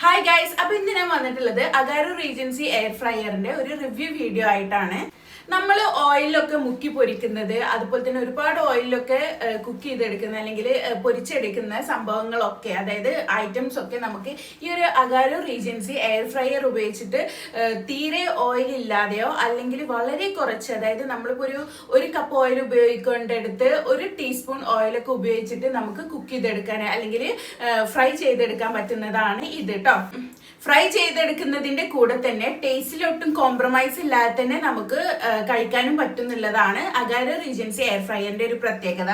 Hi guys അപ്പൊ ഇന്ന് ഞാൻ വന്നിട്ടുള്ളത് അഗാരു റീജൻസി എയർ ഫ്രയറിന്റെ ഒരു റിവ്യൂ വീഡിയോ ആയിട്ടാണ്. നമ്മൾ ഓയിലൊക്കെ മുക്കി പൊരിക്കുന്നത് അതുപോലെ തന്നെ ഒരുപാട് ഓയിലൊക്കെ കുക്ക് ചെയ്തെടുക്കുന്ന അല്ലെങ്കിൽ പൊരിച്ചെടുക്കുന്ന സംഭവങ്ങളൊക്കെ അതായത് ഐറ്റംസ് ഒക്കെ നമുക്ക് ഈ ഒരു അഗാരോ റീജൻസി എയർ ഫ്രയർ ഉപയോഗിച്ചിട്ട് തീരെ ഓയിൽ ഇല്ലാതെയോ അല്ലെങ്കിൽ വളരെ കുറച്ച് അതായത് നമ്മളിപ്പോൾ ഒരു ഒരു കപ്പ് ഓയിൽ ഉപയോഗിക്കേണ്ടടുത്ത് ഒരു ടീസ്പൂൺ ഓയിലൊക്കെ ഉപയോഗിച്ചിട്ട് നമുക്ക് കുക്ക് ചെയ്തെടുക്കാൻ അല്ലെങ്കിൽ ഫ്രൈ ചെയ്തെടുക്കാൻ പറ്റുന്നതാണ് ഇത് 嗯 ഫ്രൈ ചെയ്തെടുക്കുന്നതിന്റെ കൂടെ തന്നെ ടേസ്റ്റിലൊട്ടും കോംപ്രമൈസ് ഇല്ലാതെ തന്നെ നമുക്ക് കഴിക്കാനും പറ്റുന്നുള്ളതാണ് അഗാര റീജൻസി എയർ ഫ്രയറിന്റെ ഒരു പ്രത്യേകത.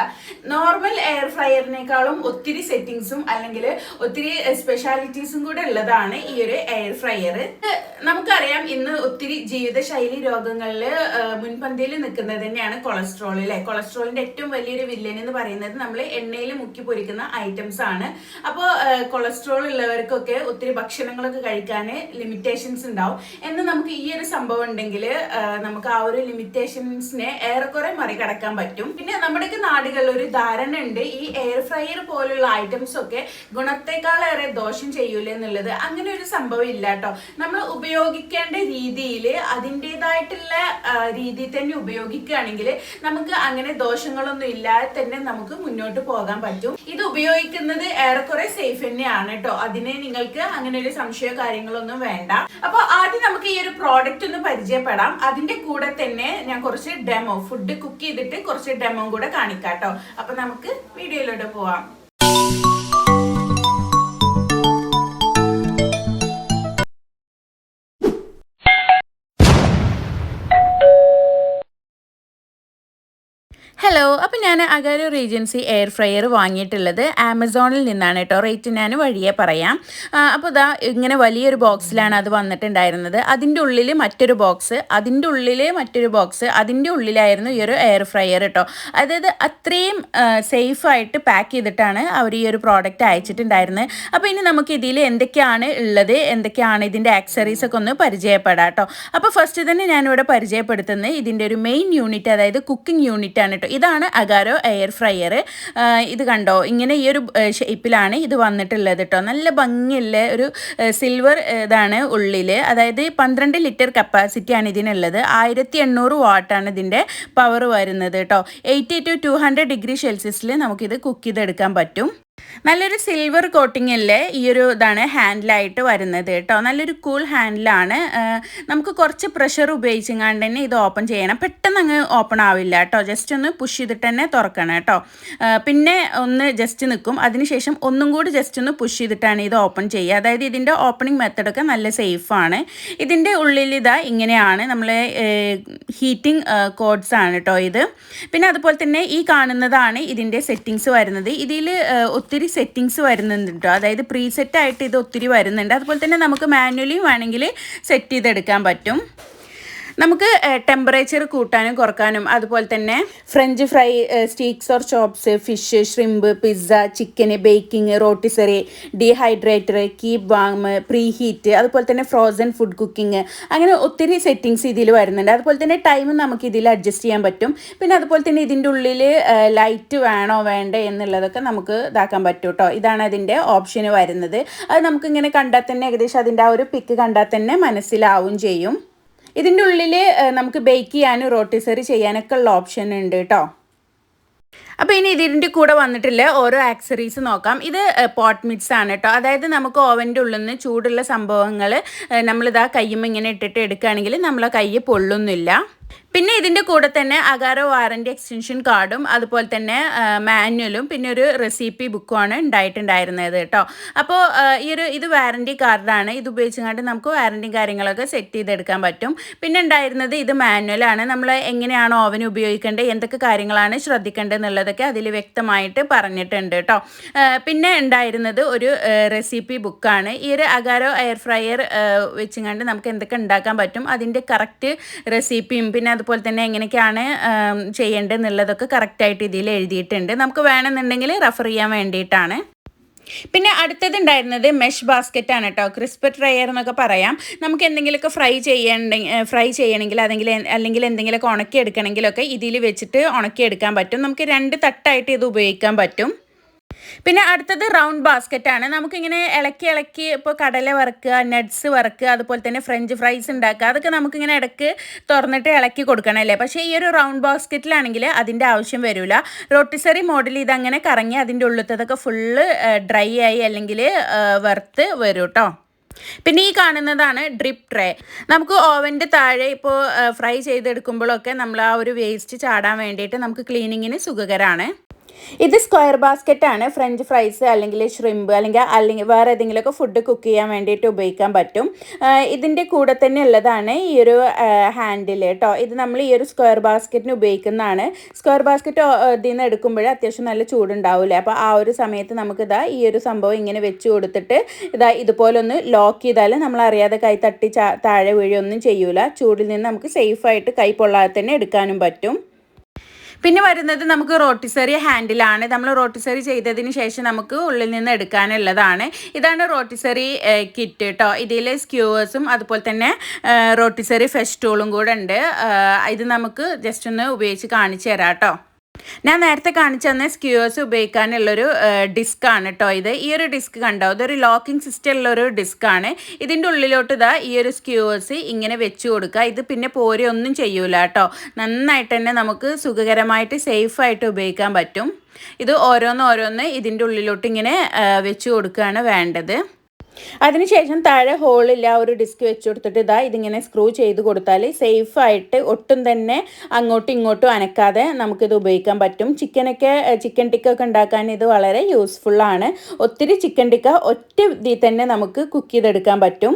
നോർമൽ എയർ ഫ്രയറിനേക്കാളും ഒത്തിരി സെറ്റിങ്സും അല്ലെങ്കിൽ ഒത്തിരി സ്പെഷ്യാലിറ്റീസും കൂടെ ഉള്ളതാണ് ഈ ഒരു എയർ ഫ്രയർ നമുക്കറിയാം ഇന്ന് ഒത്തിരി ജീവിതശൈലി രോഗങ്ങളിൽ മുൻപന്തിയിൽ നിൽക്കുന്നത് തന്നെയാണ് കൊളസ്ട്രോൾ അല്ലെ കൊളസ്ട്രോളിന്റെ ഏറ്റവും വലിയൊരു വില്ലൻ എന്ന് പറയുന്നത് നമ്മൾ എണ്ണയിൽ മുക്കി പൊരിക്കുന്ന ഐറ്റംസ് ആണ്. അപ്പോൾ കൊളസ്ട്രോൾ ഉള്ളവർക്കൊക്കെ ഒത്തിരി ഭക്ഷണങ്ങളൊക്കെ കഴിക്കാൻ ലിമിറ്റേഷൻസ് ഉണ്ടാവും. എന്ന് നമുക്ക് ഈ ഒരു സംഭവം ഉണ്ടെങ്കിൽ നമുക്ക് ആ ഒരു ലിമിറ്റേഷൻസിനെ ഏറെക്കുറെ മറികടക്കാൻ പറ്റും. പിന്നെ നമ്മുടെയൊക്കെ നാടുകളിൽ ഒരു ധാരണ ഉണ്ട് ഈ എയർ ഫ്രയർ പോലുള്ള ഐറ്റംസ് ഒക്കെ ഗുണത്തെക്കാളേറെ ദോഷം ചെയ്യൂല എന്നുള്ളത്. അങ്ങനെ ഒരു സംഭവം ഇല്ല കേട്ടോ. നമ്മൾ ഉപയോഗിക്കേണ്ട രീതിയിൽ അതിന്റെതായിട്ടുള്ള രീതിയിൽ തന്നെ ഉപയോഗിക്കുകയാണെങ്കിൽ നമുക്ക് അങ്ങനെ ദോഷങ്ങളൊന്നും ഇല്ലാതെ തന്നെ നമുക്ക് മുന്നോട്ട് പോകാൻ പറ്റും. ഇത് ഉപയോഗിക്കുന്നത് ഏറെക്കുറെ സേഫ് തന്നെയാണ് കേട്ടോ. അതിനെ നിങ്ങൾക്ക് അങ്ങനെ ഒരു സംശയമോ കാര്യങ്ങളൊന്നും വേണ്ട. അപ്പൊ ആദ്യം നമുക്ക് ഈ ഒരു പ്രോഡക്റ്റ് ഒന്ന് പരിചയപ്പെടാം. അതിന്റെ കൂടെ തന്നെ ഞാൻ കുറച്ച് ഡെമോ ഫുഡ് കുക്ക് ചെയ്തിട്ട് കുറച്ച് ഡെമോ കൂടെ കാണിക്കാം കേട്ടോ അപ്പൊ നമുക്ക് വീഡിയോയിലോട്ട് പോവാം. ഹലോ അപ്പോൾ ഞാൻ അഗാരോ ഏജൻസി എയർ ഫ്രയർ വാങ്ങിയിട്ടുള്ളത് ആമസോണിൽ നിന്നാണ് കേട്ടോ റേറ്റ് ഞാൻ വഴിയെ പറയാം. അപ്പോൾ ഇതാ ഇങ്ങനെ വലിയൊരു ബോക്സിലാണ് അത് വന്നിട്ടുണ്ടായിരുന്നത്. അതിന്റെ ഉള്ളിൽ മറ്റൊരു ബോക്സ് അതിന്റെ ഉള്ളിൽ മറ്റൊരു ബോക്സ് അതിന്റെ ഉള്ളിലായിരുന്നു ഈ ഒരു എയർ ഫ്രയർ കേട്ടോ അതായത് അത്രയും സേഫായിട്ട് പാക്ക് ചെയ്തിട്ടാണ് അവർ ഈ ഒരു പ്രോഡക്റ്റ് അയച്ചിട്ടുണ്ടായിരുന്നത് അപ്പോൾ ഇനി നമുക്ക് ഇതിൽ എന്തൊക്കെയാണ് ഉള്ളത് എന്തൊക്കെയാണ് ഇതിന്റെ ആക്സറീസ് ഒക്കെ ഒന്ന് പരിചയപ്പെടാം കേട്ടോ അപ്പോൾ ഫസ്റ്റ് തന്നെ ഞാനിവിടെ പരിചയപ്പെടുത്തുന്നത് ഇതിന്റെ ഒരു മെയിൻ യൂണിറ്റ് അതായത് കുക്കിംഗ് യൂണിറ്റ് ആണ് കേട്ടോ ഇതാണ് അഗാരോ എയർ ഫ്രയർ. ഇത് കണ്ടോ? ഇങ്ങനെ ഈ ഒരു ഷേപ്പിലാണ് ഇത് വന്നിട്ടുള്ളത് കേട്ടോ. നല്ല ഭംഗിയുള്ള ഒരു സിൽവർ ഇതാണ് ഉള്ളിൽ അതായത് പന്ത്രണ്ട് ലിറ്റർ കപ്പാസിറ്റിയാണ് ഇതിനുള്ളത്. ആയിരത്തി എണ്ണൂറ് വാട്ടാണ് ഇതിന്റെ പവർ വരുന്നത് കേട്ടോ. Eighty two two hundred degree സെൽഷ്യസിൽ നമുക്കിത് കുക്ക് ചെയ്തെടുക്കാൻ പറ്റും. നല്ലൊരു സിൽവർ കോട്ടിംഗ് അല്ലേ ഈ ഒരു ഇതാണ് ഹാൻഡിലായിട്ട് വരുന്നത് കേട്ടോ. നല്ലൊരു കൂൾ ഹാൻഡിലാണ് നമുക്ക് കുറച്ച് പ്രഷർ ഉപയോഗിച്ചെങ്ങാണ്ട് തന്നെ ഇത് ഓപ്പൺ ചെയ്യണം. പെട്ടെന്ന് അങ്ങ് ഓപ്പൺ ആവില്ല കേട്ടോ. ജസ്റ്റ് ഒന്ന് പുഷ് ചെയ്തിട്ട് തന്നെ തുറക്കണം കേട്ടോ. പിന്നെ ഒന്ന് ജസ്റ്റ് നിൽക്കും. അതിനുശേഷം ഒന്നും കൂടി ജസ്റ്റ് ഒന്ന് പുഷ് ചെയ്തിട്ടാണ് ഇത് ഓപ്പൺ ചെയ്യുക. അതായത് ഇതിന്റെ ഓപ്പണിംഗ് മെത്തഡൊക്കെ നല്ല സേഫാണ് ഇതിന്റെ ഉള്ളിൽ ഇതാ ഇങ്ങനെയാണ്. നമ്മൾ ഹീറ്റിംഗ് കോഡ്സ് ആണ് കേട്ടോ ഇത്. പിന്നെ അതുപോലെ തന്നെ ഈ കാണുന്നതാണ് ഇതിന്റെ സെറ്റിങ്സ് വരുന്നത്. ഇതിൽ ഒത്തിരി സെറ്റിങ്സ് വരുന്നുണ്ട് കേട്ടോ അതായത് ആയിട്ട് ഇത് ഒത്തിരി വരുന്നുണ്ട്. അതുപോലെ തന്നെ നമുക്ക് മാനുവലി വേണമെങ്കിൽ സെറ്റ് ചെയ്തെടുക്കാൻ പറ്റും. നമുക്ക് ടെമ്പറേച്ചർ കൂട്ടാനും കുറക്കാനും അതുപോലെ തന്നെ French fry steaks or chops fish shrimp pizza chicken baking rotisserie dehydrator keep warm preheat അതുപോലെ തന്നെ ഫ്രോസൺ ഫുഡ് കുക്കിംഗ് അങ്ങനെ ഒത്തിരി സെറ്റിങ്സ് ഇതിൽ വരുന്നുണ്ട്. അതുപോലെ തന്നെ ടൈം നമുക്ക് ഇതിൽ അഡ്ജസ്റ്റ് ചെയ്യാൻ പറ്റും. പിന്നെ അതുപോലെ തന്നെ ഇതിന്റെ ഉള്ളിൽ ലൈറ്റ് വേണോ വേണ്ടേ എന്നുള്ളതൊക്കെ നമുക്ക് ഇതാക്കാൻ പറ്റും കേട്ടോ ഇതാണ് അതിന്റെ ഓപ്ഷന് വരുന്നത്. അത് നമുക്കിങ്ങനെ കണ്ടാൽ തന്നെ ഏകദേശം അതിന്റെ ആ ഒരു പിക്ക് കണ്ടാൽ തന്നെ മനസ്സിലാവും ചെയ്യും. ഇതിന്റെ ഉള്ളിൽ നമുക്ക് ബേക്ക് ചെയ്യാനും റോട്ടിസറി ചെയ്യാനൊക്കെ ഉള്ള ഓപ്ഷൻ ഉണ്ട് കേട്ടോ അപ്പോൾ ഇനി ഇതിന്റെ കൂടെ വന്നിട്ടില്ല ഓരോ ആക്സറീസ് നോക്കാം. ഇത് പോട്ട് മിക്സ് ആണ് കേട്ടോ അതായത് നമുക്ക് ഓവന്റെ ഉള്ളിൽ നിന്ന് ചൂടുള്ള സംഭവങ്ങൾ നമ്മളിതാ കയ്യുമ്പോൾ ഇങ്ങനെ ഇട്ടിട്ട് എടുക്കുകയാണെങ്കിൽ നമ്മളെ കയ്യ് പൊള്ളുന്നില്ല. പിന്നെ ഇതിന്റെ കൂടെ തന്നെ അഗാരോ വാറന്റി എക്സ്റ്റൻഷൻ കാർഡും അതുപോലെ തന്നെ മാനുവലും പിന്നെ ഒരു റെസിപ്പി ബുക്കുമാണ് ഉണ്ടായിട്ടുണ്ടായിരുന്നത് കേട്ടോ. അപ്പോൾ ഈ ഒരു ഇത് വാറന്റി കാർഡാണ് ഇത് ഉപയോഗിച്ചുകൊണ്ട് നമുക്ക് വാറന്റി കാര്യങ്ങളൊക്കെ സെറ്റ് ചെയ്തെടുക്കാൻ പറ്റും. പിന്നെ ഉണ്ടായിരുന്നത് ഇത് മാനുവലാണ് നമ്മൾ എങ്ങനെയാണ് ഓവൻ ഉപയോഗിക്കേണ്ടത് എന്തൊക്കെ കാര്യങ്ങളാണ് ശ്രദ്ധിക്കേണ്ടത് എന്നുള്ളതൊക്കെ അതിൽ വ്യക്തമായിട്ട് പറഞ്ഞിട്ടുണ്ട് കേട്ടോ. പിന്നെ ഉണ്ടായിരുന്നത് ഒരു റെസിപ്പി ബുക്കാണ് ഈ ഒരു അഗാരോ എയർ ഫ്രയർ വെച്ചുകൊണ്ട് നമുക്ക് എന്തൊക്കെ ഉണ്ടാക്കാൻ പറ്റും അതിന്റെ കറക്റ്റ് റെസിപ്പിയും പിന്നെ അതുപോലെ തന്നെ എങ്ങനെയൊക്കെയാണ് ചെയ്യേണ്ടതെന്നുള്ളതൊക്കെ കറക്റ്റായിട്ട് ഇതിൽ എഴുതിയിട്ടുണ്ട്. നമുക്ക് വേണമെന്നുണ്ടെങ്കിൽ റെഫർ ചെയ്യാൻ വേണ്ടിയിട്ടാണ്. പിന്നെ അടുത്തതുണ്ടായിരുന്നത് മെഷ് ബാസ്ക്കറ്റ് ആണ് കേട്ടോ ക്രിസ്പ് ഡ്രയർ എന്നൊക്കെ പറയാം. നമുക്ക് എന്തെങ്കിലുമൊക്കെ ഫ്രൈ ചെയ്യണ്ടെങ്കിൽ ഫ്രൈ ചെയ്യണമെങ്കിൽ അല്ലെങ്കിൽ അല്ലെങ്കിൽ എന്തെങ്കിലുമൊക്കെ ഉണക്കി എടുക്കണമെങ്കിലൊക്കെ ഇതിൽ വെച്ചിട്ട് ഉണക്കി എടുക്കാൻ പറ്റും. നമുക്ക് രണ്ട് തട്ടായിട്ട് ഇത് ഉപയോഗിക്കാൻ പറ്റും. പിന്നെ അടുത്തത് റൗണ്ട് ബാസ്ക്കറ്റ് ആണ്. നമുക്കിങ്ങനെ ഇളക്കി ഇളക്കി ഇപ്പോൾ കടല വറുക്കുക നട്ട്സ് വറുക്കുക അതുപോലെ തന്നെ ഫ്രഞ്ച് ഫ്രൈസ് ഉണ്ടാക്കുക. അതൊക്കെ നമുക്കിങ്ങനെ ഇടയ്ക്ക് തുറന്നിട്ട് ഇളക്കി കൊടുക്കണമല്ലേ പക്ഷേ ഈ ഒരു റൗണ്ട് ബാസ്ക്കറ്റിലാണെങ്കിൽ അതിന്റെ ആവശ്യം വരില്ല. റോട്ടിസറി മോഡൽ ഇതങ്ങനെ കറങ്ങി അതിന്റെ ഉള്ളിലത്തതൊക്കെ ഫുള്ള് ഡ്രൈ ആയി അല്ലെങ്കിൽ വറുത്ത് വരും കേട്ടോ. പിന്നെ ഈ കാണുന്നതാണ് ഡ്രിപ്പ് ട്രേ നമുക്ക് ഓവന്റെ താഴെ ഇപ്പോൾ ഫ്രൈ ചെയ്തെടുക്കുമ്പോഴൊക്കെ നമ്മൾ ആ ഒരു വേസ്റ്റ് ചാടാൻ വേണ്ടിയിട്ട് നമുക്ക് ക്ലീനിങ്ങിന് സുഖകരമാണ് ഇത് സ്ക്വയർ ബാസ്ക്കറ്റ് ആണ് ഫ്രഞ്ച് ഫ്രൈസ് അല്ലെങ്കിൽ ഷ്രിമ്പ് അല്ലെങ്കിൽ അല്ലെങ്കിൽ വേറെ ഏതെങ്കിലുമൊക്കെ ഫുഡ് കുക്ക് ചെയ്യാൻ വേണ്ടിയിട്ട് ഉപയോഗിക്കാൻ പറ്റും. ഇതിന്റെ കൂടെ തന്നെ ഉള്ളതാണ് ഈ ഒരു ഹാൻഡിൽ കേട്ടോ. ഇത് നമ്മൾ ഈ ഒരു സ്ക്വയർ ബാസ്ക്കറ്റിന് ഉപയോഗിക്കുന്നതാണ്. സ്ക്വയർ ബാസ്ക്കറ്റ് ഇതിൽ നിന്ന് എടുക്കുമ്പോൾ അത്യാവശ്യം നല്ല ചൂടുണ്ടാവില്ലേ? അപ്പോൾ ആ ഒരു സമയത്ത് നമുക്കിതാ ഈ ഒരു സംഭവം ഇങ്ങനെ വെച്ച് കൊടുത്തിട്ട് ഇതാ ഇതുപോലെ ഒന്ന് ലോക്ക് ചെയ്താൽ നമ്മൾ അറിയാതെ കൈ തട്ടി താഴെ വീഴൊന്നും ചെയ്യൂല. ചൂടിൽ നിന്ന് നമുക്ക് സേഫായിട്ട് കൈ പൊള്ളാതെ തന്നെ എടുക്കാനും പറ്റും. പിന്നെ വരുന്നത് നമുക്ക് റോട്ടിസറി ഹാൻഡിലാണ്. നമ്മൾ റോട്ടിസറി ചെയ്തതിന് ശേഷം നമുക്ക് ഉള്ളിൽ നിന്ന് എടുക്കാനുള്ളതാണ്. ഇതാണ് റോട്ടിസറി കിറ്റ് കേട്ടോ ഇതിൽ സ്ക്യൂവേഴ്സും അതുപോലെ തന്നെ റോട്ടിസറി ഫെസ്റ്റോളും കൂടെ ഉണ്ട്. ഇത് നമുക്ക് ജസ്റ്റ് ഒന്ന് ഉപയോഗിച്ച് കാണിച്ചു തരാം കേട്ടോ ഞാൻ നേരത്തെ കാണിച്ചു തന്ന സ്ക്യൂവേഴ്സ് ഉപയോഗിക്കാനുള്ളൊരു ഡിസ്ക് ആണ് കേട്ടോ ഇത്. ഈ ഒരു ഡിസ്ക് കണ്ടോ? ഇതൊരു ലോക്കിംഗ് സിസ്റ്റം ഉള്ളൊരു ഡിസ്ക് ആണ് ഇതിന്റെ ഉള്ളിലോട്ട് ഇതാ ഈ ഒരു സ്ക്യൂവേഴ്സ് ഇങ്ങനെ വെച്ച് കൊടുക്കുക. ഇത് പിന്നെ പോരെ ഒന്നും ചെയ്യൂല കേട്ടോ നന്നായിട്ട് തന്നെ നമുക്ക് സുഖകരമായിട്ട് സേഫായിട്ട് ഉപയോഗിക്കാൻ പറ്റും. ഇത് ഓരോന്ന് ഓരോന്ന് ഇതിന്റെ ഉള്ളിലോട്ട് ഇങ്ങനെ വെച്ച് കൊടുക്കുകയാണ് വേണ്ടത്. അതിനുശേഷം താഴെ ഹോളില്ല ഒരു ഡിസ്ക് വെച്ച് കൊടുത്തിട്ട് ഇതാ ഇതിങ്ങനെ സ്ക്രൂ ചെയ്ത് കൊടുത്താൽ സേഫായിട്ട് ഒട്ടും തന്നെ അങ്ങോട്ടും ഇങ്ങോട്ടും അനക്കാതെ നമുക്കിത് ഉപയോഗിക്കാൻ പറ്റും. ചിക്കനൊക്കെ ചിക്കൻ ടിക്ക ഒക്കെ ഉണ്ടാക്കാൻ ഇത് വളരെ യൂസ്ഫുള്ളാണ് ഒത്തിരി ചിക്കൻ ടിക്ക ഒറ്റ ഇതിൽ തന്നെ നമുക്ക് കുക്ക് ചെയ്തെടുക്കാൻ പറ്റും.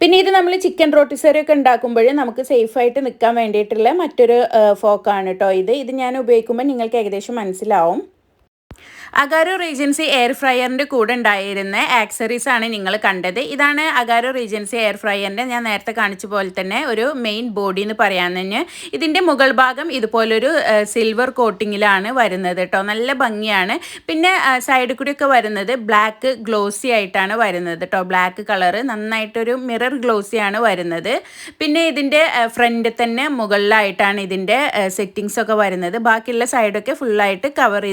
പിന്നെ ഇത് നമ്മൾ ചിക്കൻ റോട്ടിസറി ഒക്കെ ഉണ്ടാക്കുമ്പോൾ നമുക്ക് സേഫായിട്ട് നിൽക്കാൻ വേണ്ടിയിട്ടുള്ള മറ്റൊരു ഫോക്കാണ് കേട്ടോ ഇത്. ഇത് ഞാൻ ഉപയോഗിക്കുമ്പോൾ നിങ്ങൾക്ക് ഏകദേശം മനസ്സിലാവും. അഗാരോ റീജൻസി എയർ ഫ്രയറിന്റെ കൂടെ ഉണ്ടായിരുന്ന ആക്സറീസ് ആണ് നിങ്ങൾ കണ്ടത്. ഇതാണ് അഗാരോ റീജൻസി എയർ ഫ്രയറിന്റെ ഞാൻ നേരത്തെ കാണിച്ച പോലെ തന്നെ ഒരു മെയിൻ ബോഡി എന്ന് പറയാൻ തന്നെ ഇതിന്റെ മുകൾ ഭാഗം ഇതുപോലൊരു സിൽവർ കോട്ടിങ്ങിലാണ് വരുന്നത് കേട്ടോ. നല്ല ഭംഗിയാണ്. പിന്നെ സൈഡ് കൂടിയൊക്കെ വരുന്നത് ബ്ലാക്ക് ഗ്ലോസി ആയിട്ടാണ് വരുന്നത് കേട്ടോ. ബ്ലാക്ക് കളറ് നന്നായിട്ടൊരു മിറർ ഗ്ലോസിയാണ് വരുന്നത്. പിന്നെ ഇതിന്റെ ഫ്രണ്ട് തന്നെ മുകളിലായിട്ടാണ് ഇതിന്റെ സെറ്റിങ്സ് ഒക്കെ വരുന്നത്. ബാക്കിയുള്ള സൈഡൊക്കെ ഫുള്ളായിട്ട് കവർ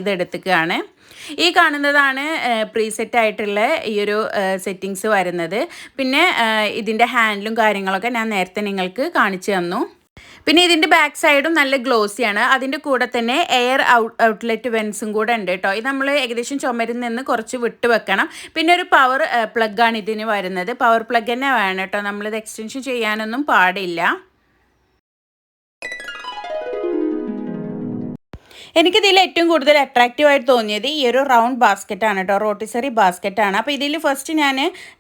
ചെയ്തെടുത്തുകയാണ് ഈ കാണുന്നതാണ് പ്രീസെറ്റ് ആയിട്ടുള്ള ഈ ഒരു സെറ്റിങ്സ് വരുന്നത്. പിന്നെ ഇതിന്റെ ഹാൻഡിലും കാര്യങ്ങളൊക്കെ ഞാൻ നേരത്തെ നിങ്ങൾക്ക് കാണിച്ചു തന്നു. പിന്നെ ഇതിന്റെ ബാക്ക് സൈഡും നല്ല ഗ്ലോസിയാണ് അതിന്റെ കൂടെ തന്നെ എയർ ഔട്ട് ഔട്ട്ലെറ്റ് വെൻസും കൂടെ ഉണ്ട് കേട്ടോ ഇത് നമ്മൾ ഏകദേശം ചുമരിൽ നിന്ന് കുറച്ച് വിട്ട് വെക്കണം. പിന്നെ ഒരു പവർ പ്ലഗ് ആണ് ഇതിന് വരുന്നത്. പവർ പ്ലഗ് തന്നെ വേണം കേട്ടോ നമ്മളിത് എക്സ്റ്റൻഷൻ ചെയ്യാനൊന്നും പാടില്ല. എനിക്കിതിൽ ഏറ്റവും കൂടുതൽ അട്രാക്റ്റീവ് ആയിട്ട് തോന്നിയത് ഈ ഒരു റൗണ്ട് ബാസ്ക്കറ്റ് ആണ് കേട്ടോ റോട്ടിസറി ബാസ്ക്കറ്റ് ആണ്. അപ്പോൾ ഇതിൽ ഫസ്റ്റ് ഞാൻ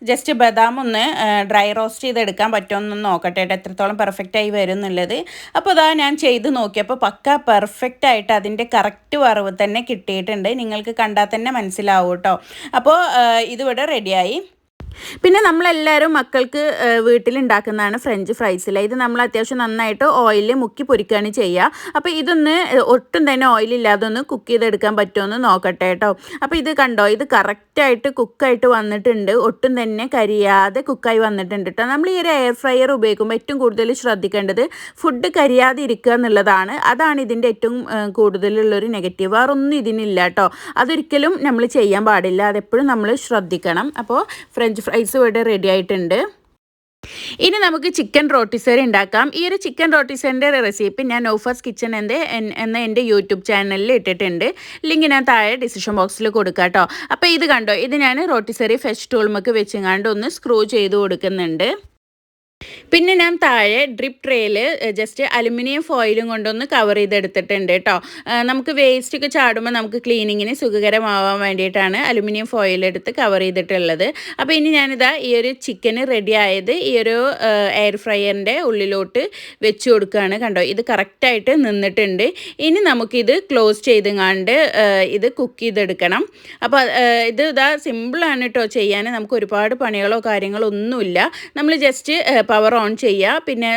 ജസ്റ്റ് ബദാം ഒന്ന് ഡ്രൈ റോസ്റ്റ് ചെയ്തെടുക്കാൻ പറ്റുമെന്നൊന്ന് നോക്കട്ടെ കേട്ടോ എത്രത്തോളം പെർഫെക്റ്റ് ആയി വരും എന്നുള്ളത് അപ്പോൾ അതാ ഞാൻ ചെയ്ത് നോക്കിയപ്പോൾ പക്ക പെർഫെക്റ്റ് ആയിട്ട് അതിന്റെ കറക്റ്റ് വറവ് തന്നെ കിട്ടിയിട്ടുണ്ട്. നിങ്ങൾക്ക് കണ്ടാൽ തന്നെ മനസ്സിലാവും കേട്ടോ അപ്പോൾ ഇതിവിടെ റെഡിയായി പിന്നെ നമ്മളെല്ലാവരും മക്കൾക്ക് വീട്ടിലുണ്ടാക്കുന്നതാണ് ഫ്രഞ്ച് ഫ്രൈസിൽ ഇത് നമ്മൾ അത്യാവശ്യം നന്നായിട്ട് ഓയിലിൽ മുക്കി പൊരിക്കുകയാണ് ചെയ്യുക അപ്പോൾ ഇതൊന്ന് ഒട്ടും തന്നെ ഓയിലില്ലാതെ ഒന്ന് കുക്ക് ചെയ്തെടുക്കാൻ പറ്റുമെന്ന് നോക്കട്ടെ കേട്ടോ അപ്പോൾ ഇത് കണ്ടോ ഇത് കറക്റ്റായിട്ട് കുക്കായിട്ട് വന്നിട്ടുണ്ട്. ഒട്ടും തന്നെ കരിയാതെ കുക്കായി വന്നിട്ടുണ്ട് കേട്ടോ നമ്മൾ ഈ ഒരു എയർ ഫ്രയർ ഉപയോഗിക്കുമ്പോൾ ഏറ്റവും കൂടുതൽ ശ്രദ്ധിക്കേണ്ടത് ഫുഡ് കരിയാതെ ഇരിക്കുക എന്നുള്ളതാണ്. അതാണ് ഇതിന്റെ ഏറ്റവും കൂടുതലുള്ളൊരു നെഗറ്റീവ് വേറൊന്നും ഇതിനില്ല കേട്ടോ അതൊരിക്കലും നമ്മൾ ചെയ്യാൻ പാടില്ല. അതെപ്പോഴും നമ്മൾ ശ്രദ്ധിക്കണം. അപ്പോൾ ഫ്രഞ്ച് ഫ്രൈസ് ഇവിടെ റെഡി ആയിട്ടുണ്ട്. ഇനി നമുക്ക് ചിക്കൻ റോട്ടിസറി ഉണ്ടാക്കാം. ഈ ഒരു ചിക്കൻ റോട്ടിസറിന്റെ റെസിപ്പി ഞാൻ ഓഫേഴ്സ് കിച്ചൺ എന്റെ എന്ന എന്റെ യൂട്യൂബ് ചാനലിൽ ഇട്ടിട്ടുണ്ട്. ലിങ്ക് ഞാൻ താഴെ ഡിസിഷൻ ബോക്സിൽ കൊടുക്കാം കേട്ടോ അപ്പോൾ ഇത് കണ്ടോ? ഇത് ഞാൻ റോട്ടിസറി ഫെസ്റ്റ് ടൂൾമൊക്കെ വെച്ചുങ്ങാണ്ട് ഒന്ന് സ്ക്രൂ ചെയ്ത് കൊടുക്കുന്നുണ്ട്. പിന്നെ ഞാൻ താഴെ ഡ്രിപ്പ് ട്രേയിൽ ജസ്റ്റ് അലുമിനിയം ഫോയിലും കൊണ്ടൊന്ന് കവർ ചെയ്തെടുത്തിട്ടുണ്ട് കേട്ടോ നമുക്ക് വേസ്റ്റ് ഒക്കെ ചാടുമ്പോൾ നമുക്ക് ക്ലീനിങ്ങിന് സുഖകരമാവാൻ വേണ്ടിയിട്ടാണ് അലുമിനിയം ഫോയിൽ എടുത്ത് കവർ ചെയ്തിട്ടുള്ളത്. അപ്പോൾ ഇനി ഞാനിതാ ഈ ഒരു ചിക്കന് റെഡി ആയത് ഈ ഒരു എയർ ഫ്രയറിന്റെ ഉള്ളിലോട്ട് വെച്ച് കൊടുക്കുകയാണ് കണ്ടോ. ഇത് കറക്റ്റായിട്ട് നിന്നിട്ടുണ്ട്. ഇനി നമുക്കിത് ക്ലോസ് ചെയ്തുങ്ങാണ്ട് ഇത് കുക്ക് ചെയ്തെടുക്കണം. അപ്പോൾ ഇത് ഇതാ സിമ്പിളാണ് കേട്ടോ ചെയ്യാൻ. നമുക്ക് ഒരുപാട് പണികളോ കാര്യങ്ങളോ ഒന്നുമില്ല. നമ്മൾ ജസ്റ്റ് പവർ ഓൺ ചെയ്യുക പിന്നെ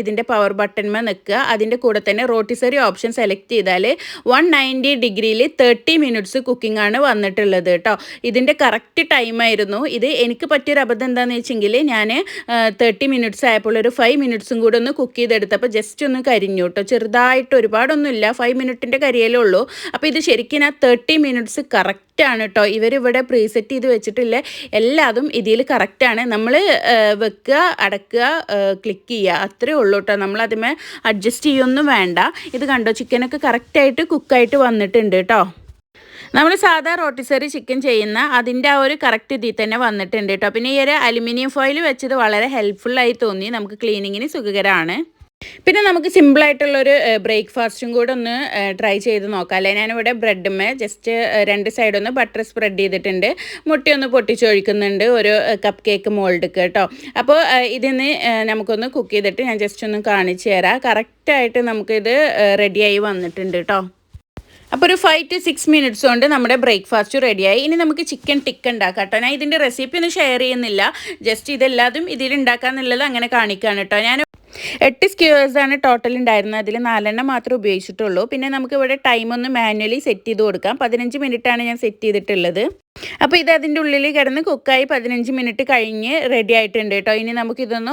ഇതിന്റെ പവർ ബട്ടൺമേ നിൽക്കുക. അതിന്റെ കൂടെ തന്നെ റോട്ടിസറി ഓപ്ഷൻ സെലക്ട് ചെയ്താൽ വൺ നയന്റി ഡിഗ്രിയിൽ തേർട്ടി മിനിറ്റ്സ് കുക്കിംഗ് ആണ് വന്നിട്ടുള്ളത് കേട്ടോ ഇതിന്റെ കറക്റ്റ് ടൈമായിരുന്നു ഇത് എനിക്ക് പറ്റിയൊരു അബദ്ധം എന്താണെന്ന് വെച്ചെങ്കിൽ ഞാൻ തേർട്ടി മിനിറ്റ്സ് ആയപ്പോൾ ഒരു ഫൈവ് മിനിറ്റ്സും കൂടെ ഒന്ന് കുക്ക് ചെയ്തെടുത്തപ്പോൾ ജസ്റ്റ് ഒന്ന് കരിഞ്ഞു കേട്ടോ ചെറുതായിട്ട് ഒരുപാടൊന്നുമില്ല. ഫൈവ് മിനിറ്റിന്റെ കരിയലേ ഉള്ളൂ. അപ്പോൾ ഇത് ശരിക്കും ആ തേർട്ടി മിനിറ്റ്സ് കറക്റ്റ് കറക്റ്റാണ് കേട്ടോ ഇവരിവിടെ പ്രീസെറ്റ് ചെയ്ത് വെച്ചിട്ടില്ല? എല്ലാതും ഇതിൽ കറക്റ്റാണ് നമ്മൾ വെക്കുക അടക്കുക ക്ലിക്ക് ചെയ്യുക. അത്രേ ഉള്ളൂ കേട്ടോ നമ്മൾ അതിമേ അഡ്ജസ്റ്റ് ചെയ്യൊന്നും വേണ്ട. ഇത് കണ്ടോ? ചിക്കനൊക്കെ കറക്റ്റായിട്ട് കുക്കായിട്ട് വന്നിട്ടുണ്ട് കേട്ടോ നമ്മൾ സാധാ റോട്ടിസറി ചിക്കൻ ചെയ്യുന്ന അതിന്റെ ആ ഒരു കറക്റ്റ് ഇതിൽ തന്നെ വന്നിട്ടുണ്ട് കേട്ടോ പിന്നെ ഈ ഒരു അലുമിനിയം ഫോയിൽ വെച്ചത് വളരെ ഹെൽപ്ഫുള്ളായി തോന്നി. നമുക്ക് ക്ലീനിങ്ങിന് സുഖകരമാണ് പിന്നെ നമുക്ക് സിമ്പിളായിട്ടുള്ളൊരു ബ്രേക്ക്ഫാസ്റ്റും കൂടെ ഒന്ന് ട്രൈ ചെയ്ത് നോക്കാം. അല്ലേ? ഞാനിവിടെ ബ്രെഡുമേ ജസ്റ്റ് രണ്ട് സൈഡൊന്ന് ബട്ടർ സ്പ്രെഡ് ചെയ്തിട്ടുണ്ട്. മുട്ടയൊന്ന് പൊട്ടിച്ചൊഴിക്കുന്നുണ്ട് ഒരു കപ്പ് കേക്ക് മോൾഡ് കേട്ടോ. അപ്പോൾ ഇതിന് നമുക്കൊന്ന് കുക്ക് ചെയ്തിട്ട് ഞാൻ ജസ്റ്റ് ഒന്ന് കാണിച്ചു തരാം. കറക്റ്റായിട്ട് നമുക്കിത് റെഡിയായി വന്നിട്ടുണ്ട് കേട്ടോ. അപ്പോൾ ഒരു ഫൈവ് ടു സിക്സ് മിനിറ്റ്സ് കൊണ്ട് നമ്മുടെ ബ്രേക്ക്ഫാസ്റ്റ് റെഡിയായി ഇനി നമുക്ക് ചിക്കൻ ടിക്ക ഉണ്ടാക്കാം കേട്ടോ. ഞാൻ ഇതിന്റെ റെസിപ്പി ഒന്നും ഷെയർ ചെയ്യുന്നില്ല. ജസ്റ്റ് ഇതെല്ലാതും ഇതിൽ ഉണ്ടാക്കാന്നുള്ളത് അങ്ങനെ കാണിക്കുകയാണ് കേട്ടോ. ഞാൻ എട്ട് ആണ് ടോട്ടൽ ഉണ്ടായിരുന്നത്. അതിൽ നാലെണ്ണം മാത്രം ഉപയോഗിച്ചിട്ടുള്ളൂ. പിന്നെ നമുക്ക് ഇവിടെ ടൈം ഒന്ന് മാനുവലി സെറ്റ് ചെയ്ത് കൊടുക്കാം. പതിനഞ്ച് മിനിറ്റാണ് ഞാൻ സെറ്റ് ചെയ്തിട്ടുള്ളത്. അപ്പോൾ ഇത് അതിന്റെ ഉള്ളിൽ കിടന്ന് കുക്കായി പതിനഞ്ച് മിനിറ്റ് കഴിഞ്ഞ് റെഡി ആയിട്ടുണ്ട് കേട്ടോ. ഇനി നമുക്കിതൊന്ന്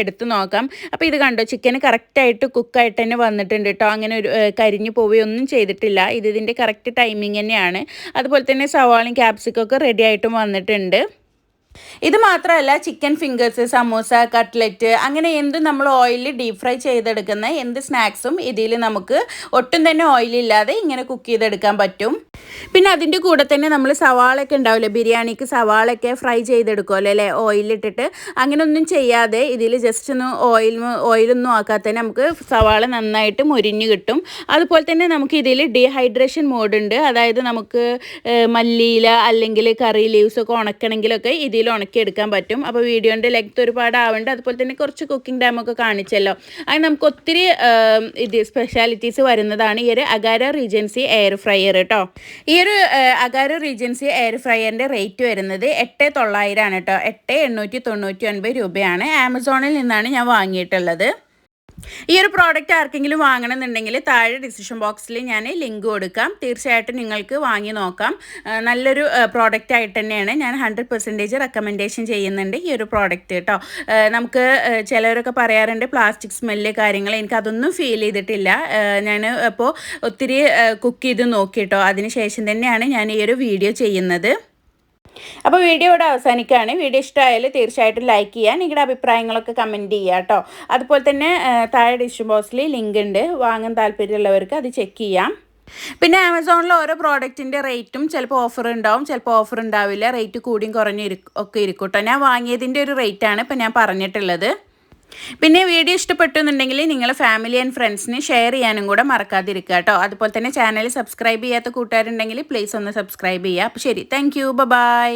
എടുത്ത് നോക്കാം. അപ്പോൾ ഇത് കണ്ടോ ചിക്കൻ കറക്റ്റായിട്ട് കുക്കായിട്ട് തന്നെ വന്നിട്ടുണ്ട് കേട്ടോ. അങ്ങനെ ഒരു കരിഞ്ഞു പോവുകയൊന്നും ചെയ്തിട്ടില്ല. ഇത് ഇതിന്റെ കറക്റ്റ് ടൈമിങ് തന്നെയാണ്. അതുപോലെ തന്നെ സവാളയും ക്യാപ്സിക്കൊക്കെ റെഡി ആയിട്ടും വന്നിട്ടുണ്ട്. ഇത് മാത്രമല്ല ചിക്കൻ ഫിംഗേഴ്സ് സമോസ കട്ട്ലറ്റ് അങ്ങനെ എന്ത് നമ്മൾ ഓയിലിൽ ഡീപ് ഫ്രൈ ചെയ്തെടുക്കുന്ന എന്ത് സ്നാക്സും ഇതിൽ നമുക്ക് ഒട്ടും തന്നെ ഓയിലില്ലാതെ ഇങ്ങനെ കുക്ക് ചെയ്തെടുക്കാൻ പറ്റും. പിന്നെ അതിന്റെ കൂടെ തന്നെ നമ്മൾ സവാളൊക്കെ ഉണ്ടാവില്ലേ ബിരിയാണിക്ക് സവാളൊക്കെ ഫ്രൈ ചെയ്തെടുക്കുമല്ലോ അല്ലേ ഓയിലിട്ടിട്ട് അങ്ങനെയൊന്നും ചെയ്യാതെ ഇതിൽ ജസ്റ്റ് ഒന്ന് ഓയിൽ ഓയിലൊന്നും ആക്കാതെ തന്നെ നമുക്ക് സവാള നന്നായിട്ട് മുരിഞ്ഞ് കിട്ടും. അതുപോലെ തന്നെ നമുക്ക് ഇതിൽ ഡീഹൈഡ്രേഷൻ മോഡുണ്ട് അതായത് നമുക്ക് മല്ലിയില അല്ലെങ്കിൽ കറി ലീവ്സൊക്കെ ഉണക്കണമെങ്കിലൊക്കെ ഇതിൽ ഉണക്കിയെടുക്കാൻ പറ്റും. അപ്പോൾ വീഡിയോന്റെ ലെങ്ത് ഒരുപാട് ആവേണ്ട അതുപോലെ തന്നെ കുറച്ച് കുക്കിംഗ് ടൈമൊക്കെ കാണിച്ചല്ലോ. അത് നമുക്ക് ഒത്തിരി ഇത് സ്പെഷ്യാലിറ്റീസ് വരുന്നതാണ് ഈ ഒരു അഗാര റീജൻസി എയർ ഫ്രയർ കേട്ടോ ഈ ഒരു അഗാര റീജൻസി എയർ ഫ്രയറിന്റെ റേറ്റ് വരുന്നത് എട്ട് തൊള്ളായിരമാണ് കേട്ടോ എട്ട് എണ്ണൂറ്റി തൊണ്ണൂറ്റി ഒൻപത് രൂപയാണ്. ആമസോണിൽ നിന്നാണ് ഞാൻ വാങ്ങിയിട്ടുള്ളത്. ഈ ഒരു പ്രോഡക്റ്റ് ആർക്കെങ്കിലും വാങ്ങണമെന്നുണ്ടെങ്കിൽ താഴെ ഡിസിഷൻ ബോക്സിൽ ഞാൻ ലിങ്ക് കൊടുക്കാം. തീർച്ചയായിട്ടും നിങ്ങൾക്ക് വാങ്ങി നോക്കാം. നല്ലൊരു പ്രോഡക്റ്റ് ആയിട്ട് തന്നെയാണ് ഞാൻ ഹൺഡ്രഡ് പെർസെന്റേജ് റെക്കമെൻഡേഷൻ ചെയ്യുന്നുണ്ട് ഈ ഒരു പ്രോഡക്റ്റ് കേട്ടോ നമുക്ക് ചിലവരൊക്കെ പറയാറുണ്ട് പ്ലാസ്റ്റിക് സ്മെല്ല് കാര്യങ്ങൾ എനിക്ക് അതൊന്നും ഫീൽ ചെയ്തിട്ടില്ല. ഞാൻ അപ്പോൾ ഒത്തിരി കുക്ക് ചെയ്ത് നോക്കിയിട്ടോ അതിന് ശേഷം തന്നെയാണ് ഞാൻ ഈ ഒരു വീഡിയോ ചെയ്യുന്നത്. അപ്പോൾ വീഡിയോ ഇവിടെ അവസാനിക്കുകയാണ്. വീഡിയോ ഇഷ്ടമായാൽ തീർച്ചയായിട്ടും ലൈക്ക് ചെയ്യുക. നിങ്ങളുടെ അഭിപ്രായങ്ങളൊക്കെ കമന്റ് ചെയ്യുക കേട്ടോ. അതുപോലെ തന്നെ താഴെ ഡിഷ് ബോക്സിൽ ലിങ്ക് ഉണ്ട്. വാങ്ങാൻ താല്പര്യമുള്ളവർക്ക് അത് ചെക്ക് ചെയ്യാം. പിന്നെ ആമസോണിൽ ഓരോ പ്രോഡക്റ്റിന്റെ റേറ്റും ചിലപ്പോൾ ഓഫർ ഉണ്ടാവും. ചിലപ്പോൾ ഓഫർ ഉണ്ടാവില്ല. റേറ്റ് കൂടിയും കുറഞ്ഞും ഒക്കെ ഇരിക്കും കേട്ടോ. ഞാൻ വാങ്ങിയതിന്റെ ഒരു റേറ്റാണ് ഇപ്പോൾ ഞാൻ പറഞ്ഞിട്ടുള്ളത്. പിന്നെ വീഡിയോ ഇഷ്ടപ്പെട്ടു എന്നുണ്ടെങ്കിൽ നിങ്ങൾ ഫാമിലി ആൻഡ് ഫ്രണ്ട്സിന് ഷെയർ ചെയ്യാനും കൂടെ മറക്കാതിരിക്കുക കേട്ടോ. അതുപോലെ തന്നെ ചാനൽ സബ്സ്ക്രൈബ് ചെയ്യാത്ത കൂട്ടുകാരുണ്ടെങ്കിൽ പ്ലീസ് ഒന്ന് സബ്സ്ക്രൈബ് ചെയ്യുക. അപ്പോൾ ശരി. Thank you by